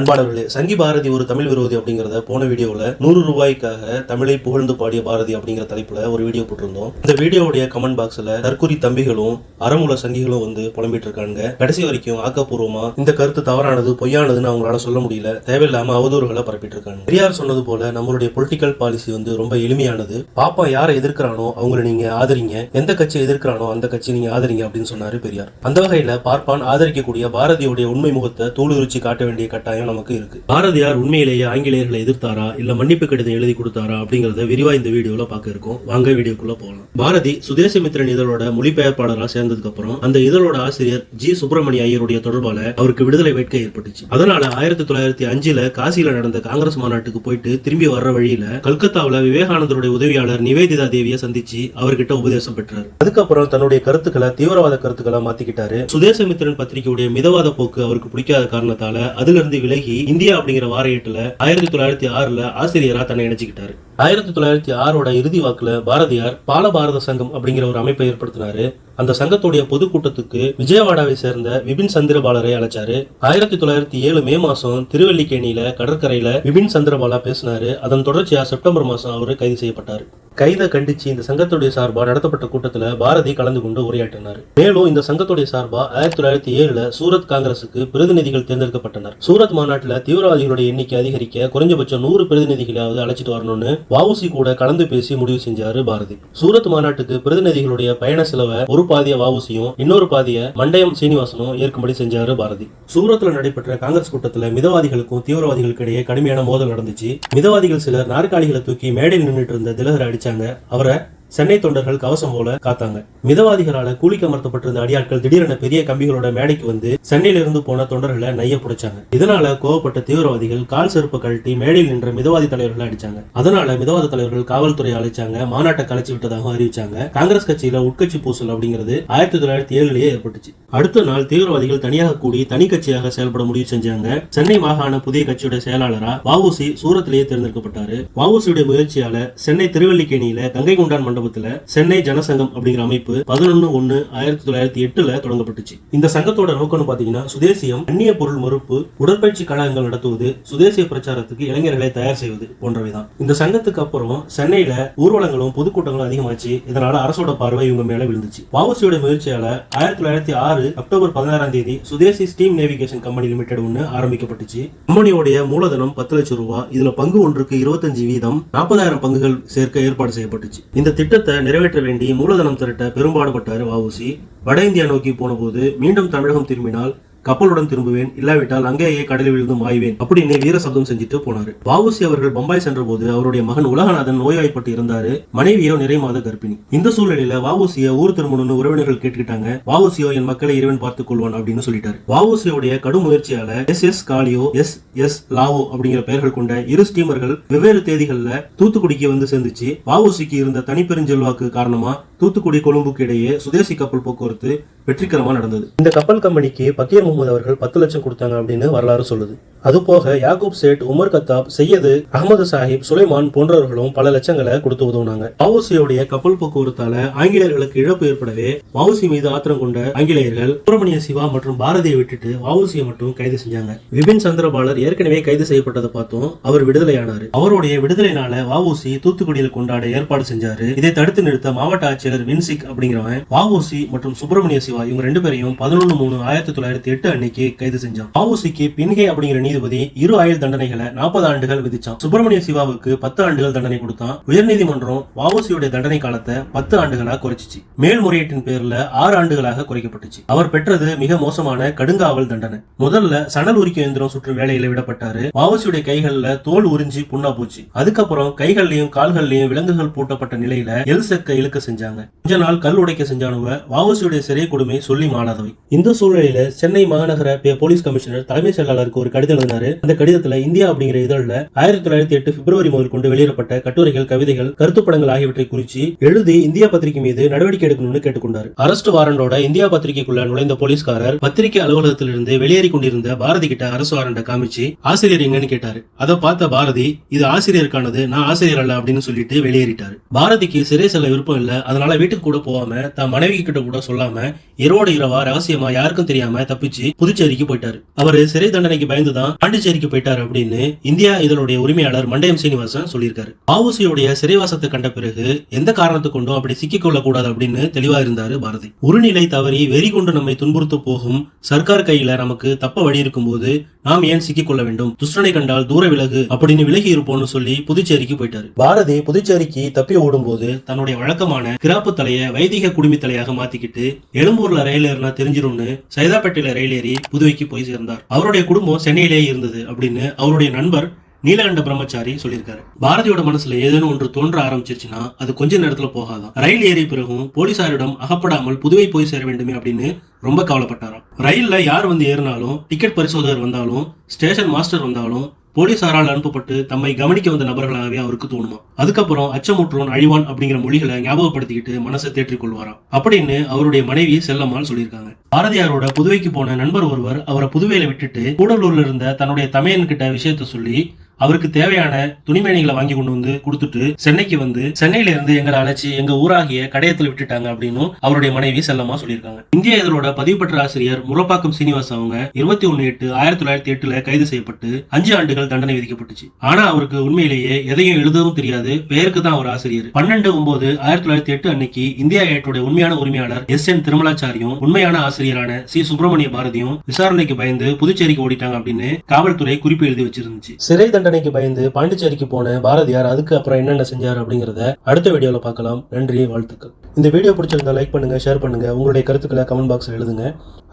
அன்பாளர்களே சங்கி பாரதி ஒரு தமிழ் விரோதி அப்படிங்கறத போன வீடியோல நூறு ரூபாய்க்காக தமிழை புகழ்ந்து பாடிய பாரதி அப்படிங்கிற தலைப்புல ஒரு வீடியோ போட்டிருந்தோம். இந்த வீடியோவுடைய கமெண்ட் பாக்ஸ்ல தற்குறி தம்பிகளும் அறமுல சங்கிகளும் வந்து புலம்பிட்டு இருக்காங்க கடைசி வரைக்கும் ஆக்கப்பூர்வமா இந்த கருத்து தவறானது பொய்யானதுன்னு அவங்களால சொல்ல முடியல. தேவையில்லாம அவதூறுகளை பரப்பிட்டு இருக்காங்க பெரியார் சொன்னது போல நம்மளுடைய பொலிட்டிக்கல் பாலிசி வந்து ரொம்ப எளிமையானது. பாப்பா யாரை எதிர்க்கிறானோ அவங்களை நீங்க ஆதரிங்க. எந்த கட்சியை எதிர்க்கிறானோ அந்த கட்சி நீங்க ஆதரிங்க அப்படின்னு சொன்னாரு பெரியார். அந்த வகையில பார்ப்பான் ஆதரிக்கக்கூடிய பாரதியுடைய உண்மை முகத்தை தூளுரிச்சு காட்ட வேண்டிய கட்டாயம் நமக்கு இருக்கு. பாரதியார் உண்மையிலேயே ஆங்கிலேயர்களை எதிர்த்தாரா? இல்ல மன்னிப்பு கடிதம் எழுதி கொடுத்தாரா? அப்படிங்கறத விரிவா இந்த வீடியோல பார்க்க இருக்கோம். வாங்க வீடியோக்குள்ள போகலாம் பாரதி சுதேசமித்திரன் இதழோட மொழிபெயர்ப்பாளராக சேர்ந்ததுக்கு அப்புறம் அந்த இதழோட ஆசிரியர் ஜி. சுப்பிரமணிய ஐயருடைய தொடர்பால அவருக்கு விடுதலை வேட்கை ஏற்பட்டுச்சு. அதனால ஆயிரத்தி தொள்ளாயிரத்தி அஞ்சுல காசியில நடந்த காங்கிரஸ் மாநாட்டுக்கு போயிட்டு திரும்பி வர்ற வழியில கல்கத்தாவில விவேகானந்தருடைய உதவியாளர் நிவேதிதா தேவியை சந்திச்சு அவர்கிட்ட உபதேசம் பெற்றார். அதுக்கப்புறம் தன்னுடைய கருத்துக்களை தீவிரவாத கருத்துக்களை மாத்திக்கிட்டாரு. சுதேசமித்திரன் பத்திரிகையுடைய மிதவாத போக்கு அவருக்கு பிடிக்காத காரணத்தால அதுல இருந்து விலகி இந்தியா அப்படிங்கிற வார ஏட்டுல ஆயிரத்தி தொள்ளாயிரத்தி ஆறுல ஆசிரியரா தன்னை இணைச்சுக்கிட்டாரு. ஆயிரத்தி தொள்ளாயிரத்தி ஆறோட இறுதி வாக்குல பாரதியார் பால பாரத சங்கம் அப்படிங்கிற ஒரு அமைப்பை ஏற்படுத்தினாரு. அந்த சங்கத்துடைய பொதுக்கூட்டத்துக்கு விஜயவாடாவை சேர்ந்த விபின் சந்திரபாலரை அழைச்சாரு. ஆயிரத்தி தொள்ளாயிரத்தி ஏழு மே மாசம் திருவல்லிக்கேணியில கடற்கரையில விபின் சந்திரபாலா பேசினாரு. அதன் தொடர்ச்சியா செப்டம்பர் மாசம் அவரு கைது செய்யப்பட்டாரு. கைதை கண்டிச்சு இந்த சங்கத்துடைய சார்பா நடத்தப்பட்ட கூட்டத்துல பாரதி கலந்து கொண்டு உரையாற்றினார். மேலும் இந்த சங்கத்துடைய சார்பா ஆயிரத்தி தொள்ளாயிரத்தி ஏழுல சூரத் காங்கிரசுக்கு பிரதிநிதிகள் தேர்ந்தெடுக்கப்பட்டனர். சூரத் மாநாட்டுல தீவிரவாதிகளுடைய எண்ணிக்கை அதிகரிக்க குறைஞ்சபட்சம் நூறு பிரதிநிதிகளாவது அழைச்சிட்டு வரணும்னு வாவுசி கூட கலந்து பேசி முடிவு செஞ்சாரு பாரதி. சூரத் மாநாட்டுக்கு பிரதிநிதிகளுடைய பயண செலவை ஒரு பாதிய வாவுசியும் இன்னொரு பாதிய மண்டயம் சீனிவாசனும் ஏற்கும்படி செஞ்சாரு பாரதி. சூரத்ல நடைபெற்ற காங்கிரஸ் கூட்டத்துல மிதவாதிகளுக்கும் தீவிரவாதிகளுக்கு இடையே கடுமையான மோதல் நடந்துச்சு. மிதவாதிகள் சிலர் நாற்காலிகளை தூக்கி மேடையில் நின்றுட்டு இருந்த திலகரை அடிச்சாங்க. அவரை சென்னை தொண்டர்கள் கவசம் போல காத்தாங்க. மிதவாதிகளால கூலிக்கு அமர்த்தப்பட்டிருந்த அடியாட்கள் திடீரென பெரிய கம்பிகளோட மேடைக்கு வந்து சென்னையிலிருந்து போன தொண்டர்களை நைய புடிச்சாங்க. இதனால கோவப்பட்ட தீவிரவாதிகள் கால் செருப்பு கழட்டி மேடையில் நின்ற மிதவாதி தலைவர்களை அடிச்சாங்க. அதனால மிதவாத தலைவர்கள் காவல்துறை அழைச்சாங்க மாநாட்டை கலைச்சு விட்டதாக அறிவிச்சாங்க. காங்கிரஸ் கட்சியில உட்கட்சி பூசல் அப்படிங்கிறது ஆயிரத்தி தொள்ளாயிரத்தி ஏழுலயே ஏற்பட்டுச்சு. அடுத்த நாள் தீவிரவாதிகள் தனியாக கூடி தனி கட்சியாக செயல்பட முடிவு செஞ்சாங்க. சென்னை மாகாண புதிய கட்சியோட செயலாளரா வவுசி சூரத்திலேயே தேர்ந்தெடுக்கப்பட்டாரு. வவுசியுடைய முயற்சியால சென்னை திருவல்லிக்கேணியில கங்கை கொண்டான் மண்டபத்துல சென்னை ஜனசங்கம் அப்படிங்கிற அமைப்பு பதினொன்னு ஒன்னு ஆயிரத்தி தொள்ளாயிரத்தி எட்டுல தொடங்கப்பட்டுச்சு. இந்த சங்கத்தோட நோக்கம்னு பாத்தீங்கன்னா சுதேசியம் அந்நிய பொருள் மறுப்பு உடற்பயிற்சி கழகங்கள் நடத்துவது சுதேசிய பிரச்சாரத்துக்கு இளைஞர்களை தயார் செய்வது போன்றவைதான். இந்த சங்கத்துக்கு அப்புறம் சென்னையில ஊர்வலங்களும் பொதுக்கூட்டங்களும் அதிகமாச்சு. இதனால அரசோட பார்வை இவங்க மேல விழுந்துச்சு. வஉசியோட முயற்சியால ஆயிரத்தி தொள்ளாயிரத்தி ஆறு அக்டோபர் பதினாறாம் தேதி Swadeshi steam navigation company limited ஒன்னு ஆரம்பிக்கப்பட்டுச்சு. கம்பெனியோடைய மூலதனம் பத்து லட்சம் ரூபாய். இதுல பங்கு ஒன்றுக்கு இருபத்தஞ்சு வீதம் நாற்பதாயிரம் பங்குகள் சேர்க்க ஏற்பாடு செய்யப்பட்டுச்சு. இந்த திட்டம் திட்டத்தை நிறைவேற்ற வேண்டி மூலதனம் திரட்ட பெரும்பாடுபட்டார் வஉசி வட இந்தியா நோக்கி போன போது மீண்டும் தமிழகம் திரும்பினால் கப்பலுடன் திரும்புவேன் இல்லாவிட்டால் அங்கேயே கடலில் விழுந்து மாய்வேன். அப்படின்னு வீர சப்தம் செஞ்சுட்டு போனாரு. வாவுசி அவர்கள் பம்பாய் சென்ற போது அவருடைய மகன் உலகநாதன் நோய்வாய்ப்பட்டு இருந்தாரு. மனைவியோ நிறைமாத கர்ப்பிணி. இந்த சூழ்நிலையில வாவுசிய ஊர் திரும்பணும்னு உறவினர்கள் கேட்டுக்கிட்டாங்க. வாவுசியோ என் மக்களை இறைவன் பார்த்துக் கொள்வான் அப்படின்னு சொல்லிட்டாரு. வாவுசியோடைய கடும் முயற்சியால S S Gallia S S Lawoe அப்படிங்கிற பெயர்கள் கொண்ட இரு ஸ்டீமர்கள் வெவ்வேறு தேதிகள்ல தூத்துக்குடிக்கு வந்து சேர்ந்துச்சு. வாவுசிக்கு இருந்த தனிப்பெருஞ்செல்வாக்கு காரணமா தூத்துக்குடி கொழும்புக்கு இடையே சுதேசி கப்பல் போக்குவரத்து வெற்றிகரமா நடந்தது. இந்த கப்பல் கம்பெனிக்கு பக்கீர் முகமது அவர்கள் பத்து லட்சம் கொடுத்தாங்க அப்படின்னு வரலாறு சொல்லுது. அதுபோக யாகூப் சேட் உமர் கத்தாப் செய்யது அகமது சாஹிப் சுலைமான் போன்றவர்களும் பல லட்சங்களை கொடுத்து உதவுனாங்க. வவுசியோடைய கப்பல் போக்குவரத்தால ஆங்கிலேயர்களுக்கு இழப்பு ஏற்படவே வவுசி மீது ஆத்திரம் கொண்ட ஆங்கிலேயர்கள் சுப்பிரமணிய சிவா மற்றும் பாரதியை விட்டுட்டு வவுசியை மட்டும் கைது செஞ்சாங்க. விபின் சந்திரபாலர் ஏற்கனவே கைது செய்யப்பட்டதை பார்த்தோம் அவர் விடுதலையானார். அவருடைய விடுதலை நாள வவுசி தூத்துக்குடியில் கொண்டாட ஏற்பாடு செஞ்சாரு. இதை தடுத்து நிறுத்த மாவட்ட ஆட்சியர் வின்சிக் அப்படிங்கிறவன் வவுசி மற்றும் சுப்பிரமணிய சிவா இவங்க ரெண்டு பேரையும் பதினொன்று மூணு ஆயிரத்தி தொள்ளாயிரத்தி எட்டு அன்னைக்கு கைது செஞ்சான். வவுசிக்கு பின்கே அப்படிங்கிற நீதிபதி இரு ஆயுள் தண்டனைகளை நாற்பது ஆண்டுகள் விதிச்சான். சுப்பிரமணிய சிவாவுக்கு பத்து ஆண்டுகள் தண்டனை கொடுத்தான். உயர்நீதிமன்றம் வவுசியுடைய தண்டனை காலத்தை பத்து ஆண்டுகளாக குறைச்சிச்சு. மேல்முறையீட்டின் பேர்ல ஆறு ஆண்டுகளாக குறைக்கப்பட்டுச்சு. அவர் பெற்றது மிக மோசமான கடுங்காவல் தண்டனை. முதல்ல சணல் உரிக்க எந்திரம் சுற்று வேலையில விடப்பட்டாரு. வவுசியுடைய கைகள்ல தோல் உறிஞ்சி புண்ணா போச்சு. அதுக்கப்புறம் கைகள்லயும் கால்கள்லயும் விலங்குகள் பூட்டப்பட்ட நிலையில எல் செக்க இழுக்க செஞ்சாங்க. கொஞ்ச நாள் கல் உடைக்க செஞ்சானுவ வவுசியுடைய சிறை கொடுமை சொல்லி மாறாதவை. இந்த சூழ்நிலையில சென்னை மாநகர போலீஸ் கமிஷனர் தலைமைச் செயலாளருக்கு ஒரு கடிதம் எழுதினாரு. அந்த கடிதத்துல இந்தியா அப்படிங்கிற இதழ்ல ஆயிரத்தி தொள்ளாயிரத்தி எட்டு பிப்ரவரி முதல் கொண்டு வெளியிடப்பட்ட கட்டுரைகள் கவிதைகள் கருத்துப்படங்கள் ஆகியவற்றை குறித்து எழுதி இந்தியா பத்திரிகை மீது நடவடிக்கை எடுக்கணும்னு கேட்டுக்கொண்டார். அரஸ்ட் வாரண்டோட இந்தியா பத்திரிகைக்குள்ள நுழைந்த போலீஸ்காரர் பத்திரிகை அலுவலகத்திலிருந்து வெளியேறி கொண்டிருந்த பாரதி கிட்ட அரசு வாரண்ட காமிச்சு ஆசிரியர் எங்கன்னு கேட்டாரு. அதை பார்த்த பாரதி இது ஆசிரியருக்கானது நான் ஆசிரியர் அல்ல அப்படின்னு சொல்லிட்டு வெளியேறிட்டாரு. பாரதிக்கு சிறை செல்ல விருப்பம் இல்ல. அதனால வீட்டுக்கு கூட போகாம தன் மனைவி கிட்ட கூட சொல்லாம இரவோட இரவா ரகசியமா யாருக்கும் தெரியாம தப்பிச்சு புதுச்சேரிக்கு போயிட்டாரு. அவரு சிறை தண்டனைக்கு பயந்துதான் பாண்டிச்சேரிக்கு போயிட்டாரு அப்படின்னு இந்தியா இதழுடைய உரிமையாளர் மண்டயம் சீனிவாசன் சொல்லியிருக்காரு. ஆவுசியுடைய சிறைவாசத்தை கண்ட பிறகு எந்த காரணத்தை கொண்டும் அப்படி சிக்கிக்கொள்ள கூடாது அப்படின்னு தெளிவா இருந்தாரு பாரதி. உருநிலை தவறி வெறி கொண்டு நம்மை துன்புறுத்த போகும் சர்க்கார் கையில நமக்கு தப்ப வழி இருக்கும்போது நாம் ஏன் சிக்கிக்கொள்ள வேண்டும்? துஷ்டனை கண்டால் தூர விலகு அப்படின்னு விலகி இருப்போம்னு சொல்லி புதுச்சேரிக்கு போயிட்டாரு. பாரதி புதுச்சேரிக்கு தப்பி ஓடும்போது தன்னுடைய வழக்கமான கிராப்பு தலைய வைதிக குடுமி தலையாக மாத்திக்கிட்டு எழும்பூர்ல ரயில் ஏறினா தெரிஞ்சிரும்னு சைதாப்பேட்டையில ரயில் ஏறி புதுவைக்கு போய் சேர்ந்தார். அவருடைய குடும்பம் சென்னையிலேயே இருந்தது அப்படின்னு அவருடைய நண்பர் நீலகண்ட பிரம்மச்சாரி சொல்லியிருக்காரு. பாரதியோட மனசுல ஏதேனும் ஒன்று தோன்ற ஆரம்பிச்சிருச்சுன்னா அது கொஞ்ச நேரத்துல போகாதான் ரயில் ஏறிய பிறகும் போலீசாரிடம் அகப்படாமல் புதுவை போய் சேர வேண்டுமே அப்படின்னு ரொம்ப கவலைப்பட்டாராம். ரயில்ல யார் வந்து ஏறினாலும் டிக்கெட் பரிசோதகர் வந்தாலும் ஸ்டேஷன் மாஸ்டர் வந்தாலும் போலீசாரால் அனுப்பப்பட்டு தம்மை கவனிக்க வந்த நபர்களாகவே அவருக்கு தோணுமா? அதுக்கப்புறம் அச்சமுற்றோன் அழிவான் அப்படிங்கிற மொழிகளை ஞாபகப்படுத்திக்கிட்டு மனசை தேற்றிக் கொள்வாராம். அப்படின்னு அவருடைய மனைவி செல்லம்மாள் சொல்லியிருக்காங்க. பாரதியாரோட புதுவைக்கு போன நண்பர் ஒருவர் அவரை புதுவையில விட்டுட்டு கூடலூர்ல இருந்த தன்னுடைய தமையன் கிட்ட விஷயத்த சொல்லி அவருக்கு தேவையான துணிமணிகளை வாங்கி கொண்டு வந்து கொடுத்துட்டு சென்னைக்கு வந்து சென்னையில இருந்து எங்களை அழைச்சி எங்க ஊராகிய கடையத்தில் விட்டுட்டாங்க அப்படின்னு அவருடைய மனைவி செல்லமா சொல்லியிருக்காங்க. இந்திய இதழோட பதிவு பெற்ற ஆசிரியர் முரப்பாக்கம் சீனிவாஸ் அவங்க இருபத்தி ஒன்னு எட்டு ஆயிரத்தி தொள்ளாயிரத்தி எட்டுல கைது செய்யப்பட்டு அஞ்சு ஆண்டுகள் தண்டனை விதிக்கப்பட்டுச்சு. ஆனா அவருக்கு உண்மையிலேயே எதையும் எழுதவும் தெரியாது. பெயருக்கு தான் அவர் ஆசிரியர். பன்னெண்டு ஒன்பது ஆயிரத்தி தொள்ளாயிரத்தி எட்டு அன்னைக்கு இந்தியா ஏட்டுடைய உண்மையான உரிமையாளர் எஸ் என் திருமலாச்சாரியும் உண்மையான ஆசிரியரான சி சுப்பிரமணிய பாரதியும் விசாரணைக்கு பயந்து புதுச்சேரிக்கு ஓடிட்டாங்க அப்படின்னு காவல்துறை குறிப்பு எழுதி வச்சிருந்துச்சு. சிறை தண்டனைக்கு பயந்து பாண்டிச்சேரிக்கு போன பாரதியார் அதுக்கு அப்புறம் என்னென்ன செஞ்சார் அப்படிங்கறத அடுத்த வீடியோல பார்க்கலாம். நன்றி வாழ்த்துக்கள். இந்த வீடியோ பிடிச்சிருந்தா லைக் பண்ணுங்க ஷேர் பண்ணுங்க. உங்களுடைய கருத்துக்களை கமெண்ட் பாக்ஸ்ல எழுதுங்க.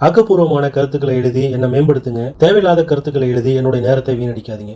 ஆக்கப்பூர்வமான கருத்துக்களை எழுதி என்னை மேம்படுத்துங்க. தேவையில்லாத கருத்துக்களை எழுதி என்னுடைய நேரத்தை வீணடிக்காதீங்க.